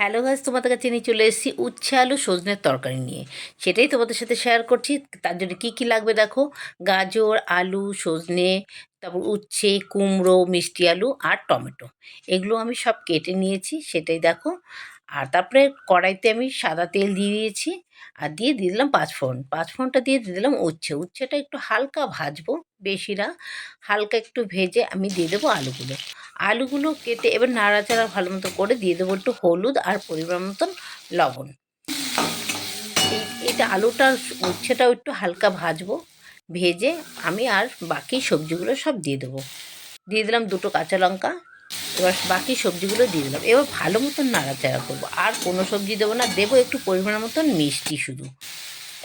Hello গাছ তোমাদের কাছে নিয়ে চলে এসেছি উচ্ছে আলু সজনের তরকারি নিয়ে। সেটাই তোমাদের সাথে শেয়ার করছি। তার জন্য কী কী লাগবে দেখো? গাজর, আলু, সজনে, তারপর উচ্ছে, কুমড়ো, মিষ্টি আলু আর টমেটো। এগুলো আমি সব কেটে নিয়েছি, সেটাই দেখো। আর তারপরে কড়াইতে আমি সাদা তেল দিয়ে দিয়েছি আর দিয়ে দিয়ে দিলাম পাঁচফোড়ন। পাঁচফোড়নটা দিয়ে দিয়ে দিলাম উচ্ছে। উচ্ছেটা একটু হালকা ভাজবো, বেশি না, হালকা একটু ভেজে আমি দিয়ে দেবো আলুগুলো। আলুগুলো কেটে এবার নাড়াচাড়া ভালো মতো করে দিয়ে দেবো একটু হলুদ আর পরিমাণ মতন লবণ। এটা আলুটা উচ্ছেটাও একটু হালকা ভাজবো, ভেজে আমি আর বাকি সবজিগুলো সব দিয়ে দেবো। দিয়ে দিলাম দুটো কাঁচা লঙ্কা, এবার বাকি সবজিগুলো দিয়ে দিলাম। এবার ভালো মতন নাড়াচাড়া করব। আর কোনো সবজি দেবো না, দেবো একটু পরিমাণ মতন মিষ্টি শুধু।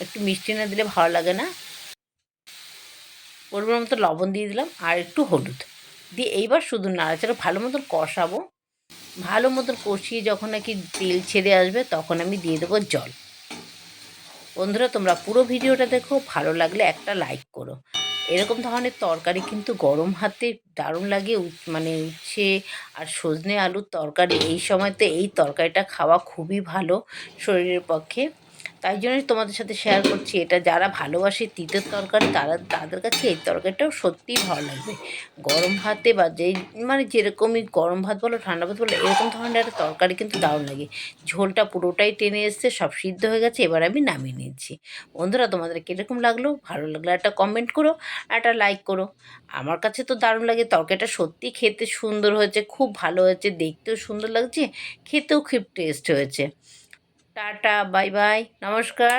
একটু মিষ্টি না দিলে ভালো লাগে না। পরিমাণ মতো লবণ দিয়ে দিলাম আর একটু হলুদ। দিয়ে এইবার শুধু নাড়াচাড়া ভালো মতন কষাবো। ভালো মতন কষিয়ে যখন নাকি তেল ছেড়ে আসবে তখন আমি দিয়ে দেবো জল। বন্ধুরা, তোমরা পুরো ভিডিওটা দেখো, ভালো লাগলে একটা লাইক করো। এরকম ধরনের তরকারি কিন্তু গরম হাতে দারুণ লাগে মানে উচ্ছে আর সজনে আলুর তরকারি, এই সময়তে এই তরকারিটা খাওয়া খুবই ভালো শরীরের পক্ষে। তাই জন্যই তোমাদের সাথে শেয়ার করছি। এটা যারা ভালোবাসে তিতের তরকারি, তারা তাদের কাছে এই তরকারিটাও সত্যিই ভালো লাগবে। গরম ভাতে বা যেই মানে যেরকমই গরম ভাত বলো, ঠান্ডা ভাত বলো, এরকম ধরনের একটা তরকারি কিন্তু দারুণ লাগে। ঝোলটা পুরোটাই টেনে এসছে, সব সিদ্ধ হয়ে গেছে, এবার আমি নামিয়ে নিয়েছি বন্ধুরা, তোমাদের কীরকম লাগল? ভালো লাগল একটা কমেন্ট করো একটা লাইক করো। আমার কাছে তো দারুণ লাগে, তরকারিটা সত্যি খেতে সুন্দর হয়েছে, খুব ভালো হয়েছে, দেখতেও সুন্দর লাগছে, খেতেও খুব টেস্ট হয়েছে। টাটা বাই বাই নমস্কার।